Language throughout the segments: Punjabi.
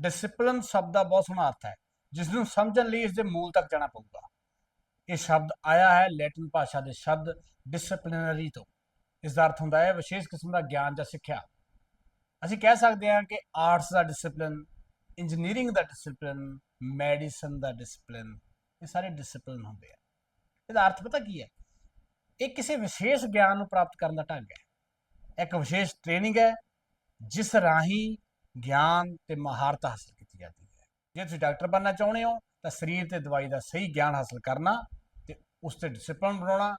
ਡਿਸਪਲਿਨ ਸ਼ਬਦ ਦਾ ਬਹੁਤ ਸੋਹਣਾ ਅਰਥ ਹੈ ਜਿਸ ਨੂੰ ਸਮਝਣ ਲਈ ਇਸ ਦੇ ਮੂਲ ਤੱਕ ਜਾਣਾ ਪਊਗਾ। ਇਹ ਸ਼ਬਦ ਆਇਆ ਹੈ ਲੈਟਿਨ ਭਾਸ਼ਾ ਦੇ ਸ਼ਬਦ ਡਿਸਪਲਿਨਰੀ ਤੋਂ। ਇਸ ਦਾ ਅਰਥ ਹੁੰਦਾ ਹੈ ਵਿਸ਼ੇਸ਼ ਕਿਸਮ ਦਾ ਗਿਆਨ ਜਾਂ ਸਿੱਖਿਆ। ਅਸੀਂ ਕਹਿ ਸਕਦੇ ਹਾਂ ਕਿ ਆਰਟਸ ਦਾ ਡਿਸਪਲਿਨ ਇੰਜੀਨੀਅਰਿੰਗ ਦਾ ਡਿਸਪਲਿਨ ਮੈਡੀਸਨ ਦਾ ਡਿਸਪਲਿਨ ਇਹ ਸਾਰੇ ਡਿਸਪਲਿਨ ਹੁੰਦੇ ਆ। ਇਹਦਾ ਅਰਥ ਪਤਾ ਕੀ ਹੈ? ਇਹ ਕਿਸੇ ਵਿਸ਼ੇਸ਼ ਗਿਆਨ ਨੂੰ ਪ੍ਰਾਪਤ ਕਰਨ ਦਾ ਢੰਗ ਹੈ। ਇੱਕ ਵਿਸ਼ੇਸ਼ ਟ੍ਰੇਨਿੰਗ ਹੈ, ਜਿਸ ਰਾਹੀਂ ਗਿਆਨ ਤੇ ਮਹਾਰਤ ਹਾਸਲ ਕੀਤੀ ਜਾਂਦੀ ਹੈ। ਜੇ ਤੁਸੀਂ ਡਾਕਟਰ ਬਣਨਾ ਚਾਹੁੰਦੇ ਹੋ, ਤਾਂ ਸਰੀਰ ਤੇ ਦਵਾਈ ਦਾ ਸਹੀ ਗਿਆਨ ਹਾਸਲ ਕਰਨਾ ਤੇ ਉਸ ਤੇ ਡਿਸਪਲਿਨ ਬਣਾਉਣਾ,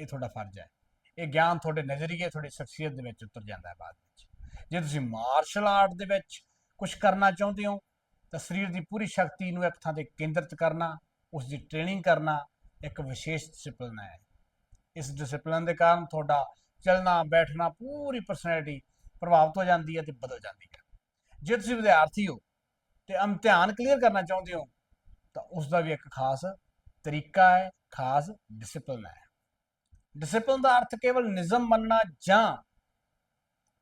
ਇਹ ਤੁਹਾਡਾ ਫਰਜ਼ ਹੈ। ਇਹ ਗਿਆਨ ਤੁਹਾਡੇ ਨਜ਼ਰੀਏ, ਤੁਹਾਡੀ ਸ਼ਖਸੀਅਤ ਦੇ ਵਿੱਚ ਉਤਰ ਜਾਂਦਾ ਹੈ ਬਾਅਦ ਵਿੱਚ। ਜੇ ਤੁਸੀਂ ਮਾਰਸ਼ਲ ਆਰਟ ਦੇ ਵਿੱਚ ਕੁਝ ਕਰਨਾ ਚਾਹੁੰਦੇ ਹੋ, ਤਾਂ ਸਰੀਰ ਦੀ ਪੂਰੀ ਸ਼ਕਤੀ ਨੂੰ ਇੱਕ ਥਾਂ ਤੇ ਕੇਂਦਰਿਤ ਕਰਨਾ, ਉਸ ਦੀ ਟ੍ਰੇਨਿੰਗ ਕਰਨਾ, ਇੱਕ ਵਿਸ਼ੇਸ਼ ਡਿਸਪਲਿਨ ਹੈ। ਇਸ ਡਿਸਪਲਿਨ ਦੇ ਕਾਰਨ ਤੁਹਾਡਾ ਚੱਲਣਾ, ਬੈਠਣਾ, ਪੂਰੀ ਪਰਸਨੈਲਿਟੀ ਪ੍ਰਭਾਵਿਤ ਹੋ ਜਾਂਦੀ ਹੈ ਤੇ ਬਦਲ ਜਾਂਦੀ ਹੈ। ਜੇ ਤੁਸੀਂ ਵਿਦਿਆਰਥੀ ਹੋ ਤੇ ਇਮਤਿਹਾਨ ਕਲੀਅਰ ਕਰਨਾ ਚਾਹੁੰਦੇ ਹੋ, ਤਾਂ ਉਸ ਦਾ ਵੀ ਇੱਕ ਖਾਸ ਤਰੀਕਾ ਹੈ, ਖਾਸ ਡਿਸਪਲਿਨ ਹੈ। ਡਿਸਪਲਿਨ ਦਾ ਅਰਥ ਕੇਵਲ ਨਿਯਮ ਮੰਨਣਾ ਜਾਂ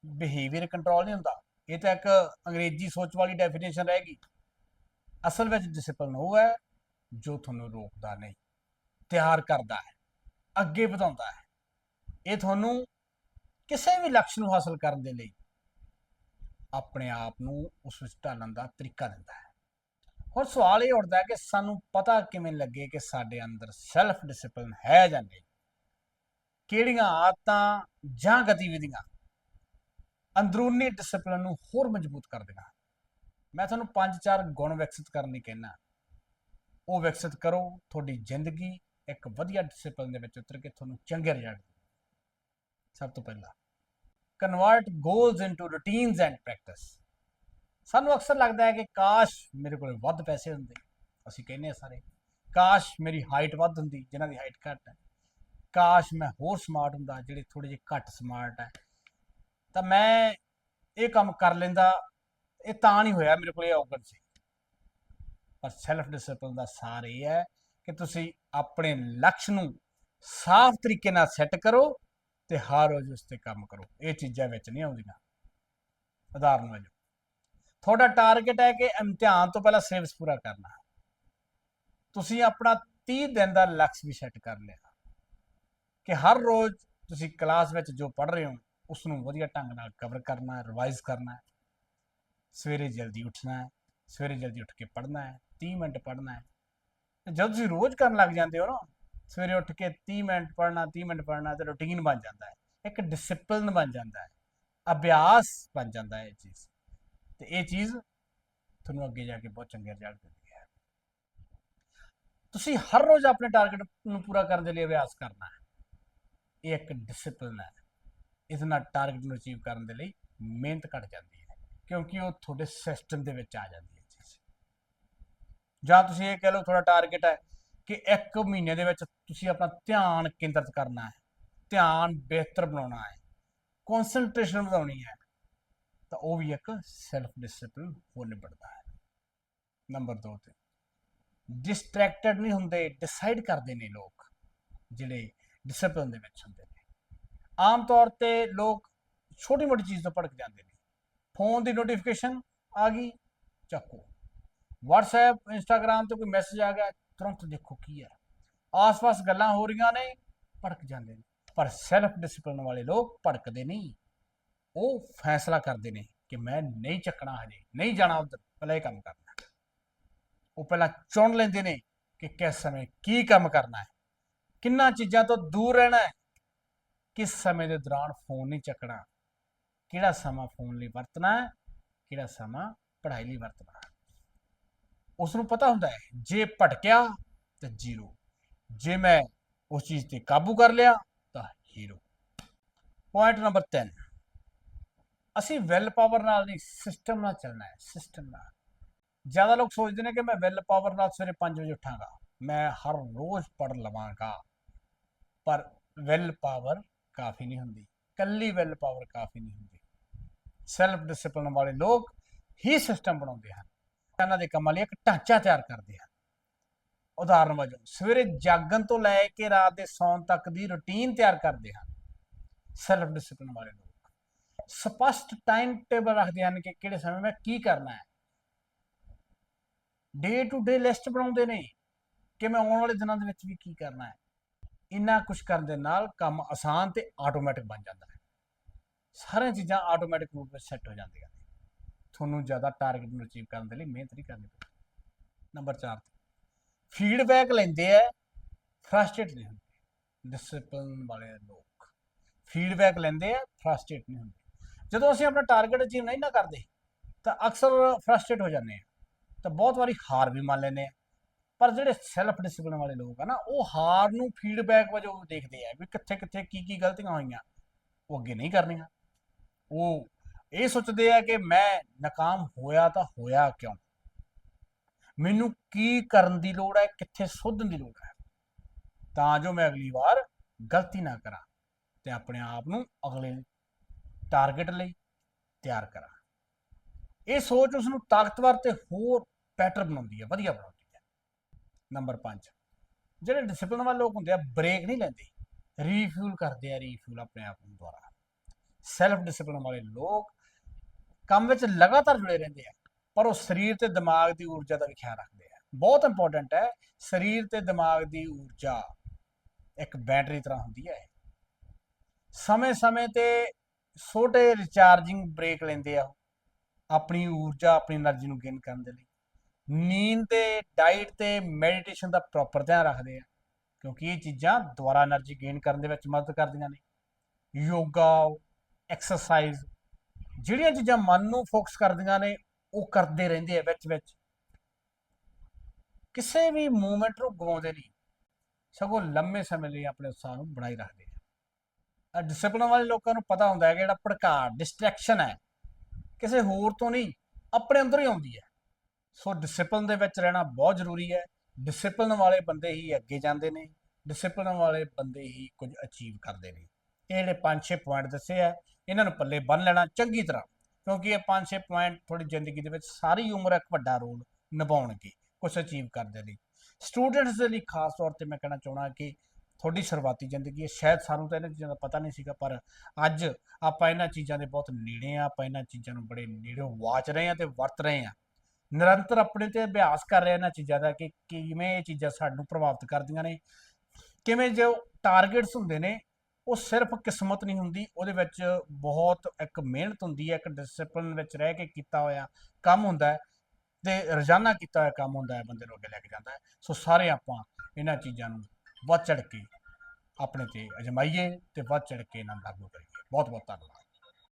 ਬਿਹੇਵੀਅਰ ਕੰਟਰੋਲ ਨਹੀਂ ਹੁੰਦਾ। ਇਹ ਤਾਂ ਇੱਕ ਅੰਗਰੇਜ਼ੀ ਸੋਚ ਵਾਲੀ ਡੈਫੀਨੇਸ਼ਨ ਰਹੇਗੀ ਅਸਲ ਵਿੱਚ ਡਿਸਪਲਿਨ ਉਹ ਹੈ ਜੋ ਤੁਹਾਨੂੰ ਰੋਕਦਾ ਨਹੀਂ, ਤਿਆਰ ਕਰਦਾ ਹੈ, ਅੱਗੇ ਵਧਾਉਂਦਾ ਹੈ। ਇਹ ਤੁਹਾਨੂੰ ਕਿਸੇ ਵੀ ਲਕਸ਼ ਨੂੰ ਹਾਸਲ ਕਰਨ ਦੇ ਲਈ ਆਪਣੇ ਆਪ ਨੂੰ ਉਸ ਵਿੱਚ ਢਾਲਣ ਦਾ ਤਰੀਕਾ ਦਿੰਦਾ ਹੈ। ਹੁਣ ਸਵਾਲ ਇਹ ਉੱਠਦਾ ਹੈ ਕਿ ਸਾਨੂੰ ਪਤਾ ਕਿਵੇਂ ਲੱਗੇ ਕਿ ਸਾਡੇ ਅੰਦਰ ਸੈਲਫ ਡਿਸਪਲਿਨ ਹੈ ਜਾਂ ਨਹੀਂ? ਕਿਹੜੀਆਂ ਆਦਤਾਂ ਜਾਂ ਗਤੀਵਿਧੀਆਂ ਅੰਦਰੂਨੀ ਡਿਸਪਲਿਨ ਨੂੰ ਹੋਰ ਮਜ਼ਬੂਤ ਕਰਦੀਆਂ? ਮੈਂ ਤੁਹਾਨੂੰ ਪੰਜ ਚਾਰ ਗੁਣ ਵਿਕਸਿਤ ਕਰਨ ਲਈ ਕਹਿਣਾ ਉਹ ਵਿਕਸਿਤ ਕਰੋ, ਤੁਹਾਡੀ ਜ਼ਿੰਦਗੀ ਇੱਕ ਵਧੀਆ ਡਿਸਪਲਿਨ ਦੇ ਵਿੱਚ ਉਤਰ ਕੇ ਤੁਹਾਨੂੰ ਚੰਗੇ ਰਿਜ਼ਲਟ ਸਭ ਤੋਂ ਪਹਿਲਾਂ convert goals into routines and practice ਸਾਨੂੰ ਅਕਸਰ ਲੱਗਦਾ ਹੈ ਕਿ ਕਾਸ਼ ਮੇਰੇ ਕੋਲ ਵੱਧ ਪੈਸੇ ਹੁੰਦੇ। ਅਸੀਂ ਕਹਿੰਦੇ ਆ ਸਾਰੇ, ਕਾਸ਼ ਮੇਰੀ ਹਾਈਟ ਵੱਧ ਹੁੰਦੀ, ਜਿਨ੍ਹਾਂ ਦੀ ਹਾਈਟ ਘੱਟ ਹੈ। ਕਾਸ਼ ਮੈਂ ਹੋਰ ਸਮਾਰਟ ਹੁੰਦਾ, ਜਿਹੜੇ ਥੋੜੇ ਜਿਹੇ ਘੱਟ ਸਮਾਰਟ ਹੈ। ਤਾਂ ਮੈਂ ਇਹ ਕੰਮ ਕਰ ਲੈਂਦਾ, ਇਹ ਤਾਂ ਨਹੀਂ ਹੋਇਆ ਮੇਰੇ ਕੋਲ ਇਹ ਔਗਣ ਸੀ। ਪਰ ਸੈਲਫ ਡਿਸਪਲਿਨ ਦਾ ਸਾਰ ਇਹ ਹੈ ਕਿ ਤੁਸੀਂ ਆਪਣੇ ਲਕਸ਼ ਨੂੰ ਸਾਫ਼ ਤਰੀਕੇ ਨਾਲ ਸੈੱਟ ਕਰੋ ਤੇ ਹਰ ਰੋਜ਼ ਉਸ ਤੇ ਕੰਮ ਕਰੋ। ਇਹ ਚੀਜ਼ਾਂ ਵਿੱਚ ਨਹੀਂ ਆਉਂਦੀਆਂ। ਉਦਾਹਰਨ ਵਜੋਂ। ਤੁਹਾਡਾ ਟਾਰਗੇਟ ਹੈ ਕਿ ਇਮਤਿਹਾਨ ਤੋਂ ਪਹਿਲਾਂ ਸਿਲੇਬਸ ਪੂਰਾ ਕਰਨਾ। ਤੁਸੀਂ ਆਪਣਾ 30 ਦਿਨ ਦਾ ਲਕਸ਼ ਵੀ ਸੈੱਟ ਕਰ ਲਿਆ। ਕਿ ਹਰ ਰੋਜ਼ ਤੁਸੀਂ ਕਲਾਸ ਵਿੱਚ ਜੋ ਪੜ੍ਹ ਰਹੇ ਹੋ ਉਸ ਨੂੰ ਵਧੀਆ ਢੰਗ ਨਾਲ ਕਵਰ ਕਰਨਾ ਹੈ ਰਿਵਾਈਜ਼ ਕਰਨਾ। ਹੈ ਸਵੇਰੇ ਜਲਦੀ ਉੱਠਣਾ ਹੈ ਸਵੇਰੇ ਜਲਦੀ ਉੱਠ ਕੇ ਪੜ੍ਹਨਾ ਹੈ 30 ਮਿੰਟ ਪੜ੍ਹਨਾ। ਹੈ ਤੇ ਤੁਸੀਂ ਰੋਜ਼ ਕਰਨ ਲੱਗ ਜਾਂਦੇ ਹੋ ਨਾ ਸਵੇਰੇ ਉੱਠ ਕੇ 30 ਮਿੰਟ ਪੜ੍ਹਨਾ 30 ਮਿੰਟ ਪੜ੍ਹਨਾ ਤੇ ਰੁਟੀਨ ਬਣ ਜਾਂਦਾ ਹੈ। ਇੱਕ ਡਿਸਪਲਿਨ ਬਣ ਜਾਂਦਾ ਹੈ। ਅਭਿਆਸ ਬਣ ਜਾਂਦਾ ਹੈ ਇਹ ਚੀਜ਼। ਤੇ ਇਹ ਚੀਜ਼ ਤੁਹਾਨੂੰ ਅੱਗੇ ਜਾ ਕੇ ਬਹੁਤ ਚੰਗੇ ਰਿਜ਼ਲਟ ਦਿੰਦੀ ਹੈ। ਤੁਸੀਂ ਹਰ ਰੋਜ਼ ਆਪਣੇ ਟਾਰਗੇਟ ਨੂੰ ਪੂਰਾ ਕਰਨ ਦੇ ਲਈ ਅਭਿਆਸ ਕਰਨਾ ਹੈ। ਇਹ ਇੱਕ ਡਿਸਪਲਿਨ ਹੈ। ਇਸ ਨਾਲ ਟਾਰਗੇਟ ਨੂੰ ਅਚੀਵ ਕਰਨ ਦੇ ਲਈ ਮਿਹਨਤ ਘਟ ਜਾਂਦੀ ਹੈ। ਕਿਉਂਕਿ ਉਹ ਤੁਹਾਡੇ ਸਿਸਟਮ ਦੇ ਵਿੱਚ ਆ ਜਾਂਦੀ ਹੈ ਚੀਜ਼। ਜਾਂ ਤੁਸੀਂ ਇਹ ਕਹਿ ਲਓ, ਤੁਹਾਡਾ ਟਾਰਗੇਟ ਹੈ ਕਿ ਇੱਕ ਮਹੀਨੇ ਦੇ ਵਿੱਚ ਤੁਸੀਂ ਆਪਣਾ ਧਿਆਨ ਕੇਂਦਰਿਤ ਕਰਨਾ ਹੈ, ਧਿਆਨ ਬਿਹਤਰ ਬਣਾਉਣਾ ਹੈ ਕਨਸੈਂਟਰੇਸ਼ਨ ਵਧਾਉਣੀ ਹੈ, ਤਾਂ ਉਹ ਵੀ ਇੱਕ ਸੈਲਫ ਡਿਸਪਲਿਨ ਹੋ ਨਿਬੜਦਾ ਹੈ। ਨੰਬਰ 2 ਤੇ ਡਿਸਟਰੈਕਟਡ ਨਹੀਂ ਹੁੰਦੇ ਡਿਸਾਈਡ ਕਰਦੇ ਨੇ ਲੋਕ, ਜਿਹੜੇ ਡਿਸਪਲਿਨ ਦੇ ਵਿੱਚ ਹੁੰਦੇ ਨੇ। ਆਮ ਤੌਰ ਤੇ ਲੋਕ ਛੋਟੀ ਮੋਟੀ ਚੀਜ਼ ਤੋਂ ਭੜਕ ਜਾਂਦੇ ਨੇ। ਫੋਨ ਦੀ ਨੋਟੀਫਿਕੇਸ਼ਨ ਆ ਗਈ, ਚੱਕੋ। WhatsApp, Instagram ਤੇ ਕੋਈ ਮੈਸੇਜ ਆ ਗਿਆ ਤੁਰੰਤ ਦੇਖੋ ਕੀ ਹੈ। ਆਸ-ਪਾਸ ਗੱਲਾਂ ਹੋ ਰਹੀਆਂ ਨੇ, ਭੜਕ ਜਾਂਦੇ ਨੇ। ਪਰ ਸੈਲਫ ਡਿਸਪਲਿਨ ਵਾਲੇ ਲੋਕ ਭੜਕਦੇ ਨਹੀਂ। ਉਹ ਫੈਸਲਾ ਕਰਦੇ ਨੇ ਕਿ ਮੈਂ ਨਹੀਂ ਚੱਕਣਾ ਹਜੇ, ਨਹੀਂ ਜਾਣਾ ਉਧਰ, ਪਹਿਲਾਂ ਇਹ ਕੰਮ ਕਰਨਾ ਉਹ ਪਹਿਲਾਂ ਚੁਣ ਲੈਂਦੇ ਨੇ ਕਿ ਕਿਸ ਸਮੇਂ ਕੀ ਕੰਮ ਕਰਨਾ ਹੈ। ਕਿੰਨਾ ਚੀਜ਼ਾਂ ਤੋਂ ਦੂਰ ਰਹਿਣਾ ਹੈ, ਕਿਸ ਸਮੇਂ ਦੇ ਦੌਰਾਨ ਫੋਨ ਨਹੀਂ ਚੱਕਣਾ। ਕਿਹੜਾ ਸਮਾਂ ਫੋਨ ਲਈ ਵਰਤਣਾ ਹੈ, ਕਿਹੜਾ ਸਮਾਂ ਪੜ੍ਹਾਈ ਲਈ ਵਰਤਣਾ ਹੈ। ਉਸ ਨੂੰ ਪਤਾ ਹੁੰਦਾ ਹੈ, ਜੇ ਭਟਕਿਆ ਤਾਂ ਜ਼ੀਰੋ, ਜੇ ਮੈਂ ਉਸ ਚੀਜ਼ ਤੇ ਕਾਬੂ ਕਰ ਲਿਆ ਤਾਂ ਹੀਰੋ ਪੁਆਇੰਟ ਨੰਬਰ 3 ਅਸੀਂ ਵੈਲ ਪਾਵਰ ਨਾਲ ਨਹੀਂ ਸਿਸਟਮ ਨਾਲ ਚੱਲਣਾ ਹੈ ਸਿਸਟਮ ਨਾਲ। ਜ਼ਿਆਦਾ ਲੋਕ ਸੋਚਦੇ ਨੇ ਕਿ ਮੈਂ ਵੈਲ ਪਾਵਰ ਨਾਲ ਸਵੇਰੇ 5 ਵਜੇ ਉੱਠਾਂਗਾ, ਮੈਂ ਹਰ ਰੋਜ਼ ਪੜ੍ਹ ਲਵਾਂਗਾ, ਪਰ ਵੈਲ ਪਾਵਰ ਕਾਫੀ ਨਹੀਂ ਹੁੰਦੀ ਕੱਲੀ ਵੈਲ ਪਾਵਰ ਕਾਫੀ ਨਹੀਂ ਹੁੰਦੀ। ਸੈਲਫ ਡਿਸਪਲਿਨ ਵਾਲੇ ਲੋਕ ਹੀ ਸਿਸਟਮ ਬਣਾਉਂਦੇ ਹਨ। ਇਹਨਾਂ ਦੇ ਕੰਮਾਂ ਲਈ ਇੱਕ ਢਾਂਚਾ ਤਿਆਰ ਕਰਦੇ ਹਨ। ਉਦਾਹਰਨ ਵਜੋਂ, ਸਵੇਰੇ ਜਾਗਣ ਤੋਂ ਲੈ ਕੇ ਰਾਤ ਦੇ ਸੌਣ ਤੱਕ ਦੀ ਰੁਟੀਨ ਤਿਆਰ ਕਰਦੇ ਹਨ ਸੈਲਫ ਡਿਸਪਲਿਨ ਵਾਲੇ ਲੋਕ। ਸਪਸ਼ਟ ਟਾਈਮ ਟੇਬਲ ਰੱਖਦੇ ਹਨ ਕਿ ਕਿਹੜੇ ਸਮੇਂ ਮੈਂ ਕੀ ਕਰਨਾ ਹੈ। ਡੇ ਟੂ ਡੇ ਲਿਸਟ ਬਣਾਉਂਦੇ ਨੇ ਕਿ ਮੈਂ ਆਉਣ ਵਾਲੇ ਦਿਨਾਂ ਦੇ ਵਿੱਚ ਵੀ ਕੀ ਕਰਨਾ ਹੈ। ਇੰਨਾ ਕੁਝ ਕਰਨ ਦੇ ਨਾਲ ਕੰਮ ਆਸਾਨ ਤੇ ਆਟੋਮੈਟਿਕ ਬਣ ਜਾਂਦਾ ਹੈ। ਸਾਰੀਆਂ ਚੀਜ਼ਾਂ ਆਟੋਮੈਟਿਕ ਰੂਪ ਵਿੱਚ ਸੈੱਟ ਹੋ ਜਾਂਦੀਆਂ ਨੇ। ਤੁਹਾਨੂੰ ਜ਼ਿਆਦਾ ਟਾਰਗੇਟ ਨੂੰ ਅਚੀਵ ਕਰਨ ਦੇ ਲਈ ਮਿਹਨਤ ਨਹੀਂ ਕਰਨੀ ਪਊਗੀ ਨੰਬਰ 4 ਫੀਡਬੈਕ ਲੈਂਦੇ ਆ ਫਰਸਟ੍ਰੇਟ ਨਹੀਂ ਹੁੰਦੇ। ਡਿਸਪਲਿਨ ਵਾਲੇ ਲੋਕ ਫੀਡਬੈਕ ਲੈਂਦੇ ਆ ਫਰਸਟ੍ਰੇਟ ਨਹੀਂ ਹੁੰਦੇ। ਜਦੋਂ ਅਸੀਂ ਆਪਣਾ ਟਾਰਗੇਟ ਅਚੀਵ ਨਹੀਂ ਨਾ ਕਰਦੇ, ਤਾਂ ਅਕਸਰ ਫਰਸਟ੍ਰੇਟ ਹੋ ਜਾਂਦੇ ਆ। ਤਾਂ ਬਹੁਤ ਵਾਰੀ ਹਾਰ ਵੀ ਮੰਨ ਲੈਂਦੇ ਆ। ਪਰ ਜਿਹੜੇ ਸੈਲਫ ਡਿਸਪਲਿਨ ਵਾਲੇ ਲੋਕ ਆ ਨਾ, ਉਹ ਹਾਰ ਨੂੰ ਫੀਡਬੈਕ ਵਜੋਂ ਦੇਖਦੇ ਆ ਵੀ ਕਿੱਥੇ ਕਿੱਥੇ ਕੀ ਕੀ ਗਲਤੀਆਂ ਹੋਈਆਂ। ਉਹ ਅੱਗੇ ਨਹੀਂ ਕਰਨੀਆਂ। ਉਹ ਇਹ ਸੋਚਦੇ ਆ ਕਿ ਮੈਂ ਨਾਕਾਮ ਹੋਇਆ ਤਾਂ ਹੋਇਆ ਕਿਉਂ? ਮੈਨੂੰ ਕੀ ਕਰਨ ਦੀ ਲੋੜ ਹੈ? ਕਿੱਥੇ ਸੁਧਰਨ ਦੀ ਲੋੜ ਹੈ? ਤਾਂ ਜੋ ਮੈਂ ਅਗਲੀ ਵਾਰ ਗਲਤੀ ਨਾ ਕਰਾਂ ਤੇ ਆਪਣੇ ਆਪ ਨੂੰ ਅਗਲੇ ਟਾਰਗੇਟ ਲਈ ਤਿਆਰ ਕਰਾਂ। ਇਹ ਸੋਚ ਉਸ ਨੂੰ ਤਾਕਤਵਰ ਤੇ ਹੋਰ ਬੈਟਰ ਬਣਾਉਂਦੀ ਹੈ, ਵਧੀਆ ਬਣਾਉਂਦੀ ਹੈ। ਨੰਬਰ 5 ਜਿਹੜੇ ਡਿਸਪਲਿਨ ਵਾਲੇ ਲੋਕ ਹੁੰਦੇ ਆ ਬ੍ਰੇਕ ਨਹੀਂ ਲੈਂਦੇ। ਰੀਫਿਊਲ ਕਰਦੇ ਆ ਰੀਫਿਊਲ ਆਪਣੇ ਆਪ ਨੂੰ ਦੁਆਰਾ। ਸੈਲਫ ਡਿਸਪਲਿਨ ਵਾਲੇ ਲੋਕ ਕੰਮ ਵਿੱਚ ਲਗਾਤਾਰ ਜੁੜੇ ਰਹਿੰਦੇ ਆ, ਪਰ ਉਹ ਸਰੀਰ ਤੇ ਦਿਮਾਗ ਦੀ ਊਰਜਾ ਦਾ ਵੀ ਖਿਆਲ ਰੱਖਦੇ ਆ। ਬਹੁਤ ਇੰਪੋਰਟੈਂਟ ਹੈ, ਸਰੀਰ ਤੇ ਦਿਮਾਗ ਦੀ ਊਰਜਾ ਇੱਕ ਬੈਟਰੀ ਤਰ੍ਹਾਂ ਹੁੰਦੀ ਹੈ ਸਮੇਂ-ਸਮੇਂ ਤੇ ਛੋਟੇ ਰਿਚਾਰਜਿੰਗ ਬ੍ਰੇਕ ਲੈਂਦੇ ਆ ਆਪਣੀ ਊਰਜਾ, ਆਪਣੀ એનર્ਜੀ ਨੂੰ ਗੇਨ ਕਰਨ ਦੇ ਲਈ। ਨੀਂਦ ਤੇ ਡਾਈਟ ਤੇ ਮੈਡੀਟੇਸ਼ਨ ਦਾ ਪ੍ਰੋਪਰ ਧਿਆਨ ਰੱਖਦੇ ਆ, ਕਿਉਂਕਿ ਇਹ ਚੀਜ਼ਾਂ ਦੁਬਾਰਾ એનર્ਜੀ ਗੇਨ ਕਰਨ ਦੇ ਵਿੱਚ ਮਦਦ ਕਰਦੀਆਂ ਨੇ। ਯੋਗਾ ਐਕਸਰਸਾਈਜ਼ ਜਿਹੜੀਆਂ ਚੀਜ਼ਾਂ ਮਨ ਨੂੰ ਫੋਕਸ ਕਰਦੀਆਂ ਨੇ, ਉਹ ਕਰਦੇ ਰਹਿੰਦੇ ਆ ਵਿੱਚ ਵਿੱਚ। ਕਿਸੇ ਵੀ ਮੂਵਮੈਂਟ ਨੂੰ ਗਵਾਉਂਦੇ ਨਹੀਂ। ਸਗੋਂ ਲੰਮੇ ਸਮੇਂ ਲਈ ਆਪਣੇ ਉਤਸ਼ਾਹ ਨੂੰ ਬਣਾਈ ਰੱਖਦੇ ਆ। ਡਿਸਪਲਿਨ ਵਾਲੇ ਲੋਕਾਂ ਨੂੰ ਪਤਾ ਹੁੰਦਾ ਹੈ ਕਿ ਜਿਹੜਾ ਭੜਕਾ ਡਿਸਟਰੈਕਸ਼ਨ ਹੈ, ਕਿਸੇ ਹੋਰ ਤੋਂ ਨਹੀਂ, ਆਪਣੇ ਅੰਦਰ ਹੀ ਆਉਂਦੀ ਹੈ। ਸੋ ਡਿਸਪਲਿਨ ਦੇ ਵਿੱਚ ਰਹਿਣਾ ਬਹੁਤ ਜ਼ਰੂਰੀ ਹੈ। ਡਿਸਪਲਿਨ ਵਾਲੇ ਬੰਦੇ ਹੀ ਅੱਗੇ ਜਾਂਦੇ ਨੇ। ਡਿਸਪਲਿਨ ਵਾਲੇ ਬੰਦੇ ਹੀ ਕੁਝ ਅਚੀਵ ਕਰਦੇ ਨੇ। ਇਹ ਜਿਹੜੇ 5-6 ਪੁਆਇੰਟ ਦੱਸੇ ਆ ਇਹਨਾਂ ਨੂੰ ਪੱਲੇ ਬੰਨ ਲੈਣਾ ਚੰਗੀ ਤਰ੍ਹਾਂ, ਕਿਉਂਕਿ ਇਹ 5-6 ਪੁਆਇੰਟ ਤੁਹਾਡੀ ਜ਼ਿੰਦਗੀ ਦੇ ਵਿੱਚ ਸਾਰੀ ਉਮਰ ਇੱਕ ਵੱਡਾ ਰੋਲ ਨਿਭਾਉਣਗੇ ਕੁਝ ਅਚੀਵ ਕਰਦੇ ਲਈ। ਸਟੂਡੈਂਟਸ ਦੇ ਲਈ ਖਾਸ ਤੌਰ ਤੇ ਮੈਂ ਕਹਿਣਾ ਚਾਹਣਾ ਕਿ ਤੁਹਾਡੀ ਸ਼ੁਰੂਆਤੀ ਜ਼ਿੰਦਗੀ ਹੈ, ਸ਼ਾਇਦ ਸਾਨੂੰ ਤਾਂ ਇਹਨਾਂ ਚੀਜ਼ਾਂ ਦਾ ਪਤਾ ਨਹੀਂ ਸੀਗਾ, ਪਰ ਅੱਜ ਆਪਾਂ ਇਹਨਾਂ ਚੀਜ਼ਾਂ ਦੇ ਬਹੁਤ ਨੇੜੇ ਆ ਆਪਾਂ ਇਹਨਾਂ ਚੀਜ਼ਾਂ ਨੂੰ ਬੜੇ ਨੇੜਿਓਂ ਵਾਚ ਰਹੇ ਆ ਤੇ ਵਰਤ ਰਹੇ ਆ ਨਿਰੰਤਰ ਆਪਣੇ ਤੇ ਅਭਿਆਸ ਕਰ ਰਹੇ ਆ ਇਹਨਾਂ ਚੀਜ਼ਾਂ ਦਾ ਕਿ ਕਿਵੇਂ ਇਹ ਚੀਜ਼ਾਂ ਸਾਨੂੰ ਪ੍ਰਭਾਵਿਤ ਕਰਦੀਆਂ ਨੇ, ਕਿਵੇਂ ਜੋ ਟਾਰਗੇਟਸ ਹੁੰਦੇ ਨੇ ਉਹ ਸਿਰਫ ਕਿਸਮਤ ਨਹੀਂ ਹੁੰਦੀ, ਉਹਦੇ ਵਿੱਚ ਬਹੁਤ ਇੱਕ ਮਿਹਨਤ ਹੁੰਦੀ ਹੈ, ਇੱਕ ਡਿਸਪਲਿਨ ਵਿੱਚ ਰਹਿ ਕੇ ਕੀਤਾ ਹੋਇਆ ਕੰਮ ਹੁੰਦਾ ਹੈ ਤੇ ਰੋਜ਼ਾਨਾ ਕੀਤਾ ਹੋਇਆ ਕੰਮ ਹੁੰਦਾ ਹੈ, ਬੰਦੇ ਨੂੰ ਅੱਗੇ ਲੈ ਕੇ ਜਾਂਦਾ ਹੈ। ਸੋ ਸਾਰੇ ਆਪਾਂ ਇਹਨਾਂ ਚੀਜ਼ਾਂ ਨੂੰ ਵੱਧ ਚੜ ਕੇ ਆਪਣੇ ਤੇ ਅਜਮਾਈਏ ਤੇ ਵੱਧ ਚੜ ਕੇ ਇਹਨਾਂ ਨੂੰ ਲਾਗੂ ਕਰੀਏ। ਬਹੁਤ ਬਹੁਤ ਧੰਨਵਾਦ।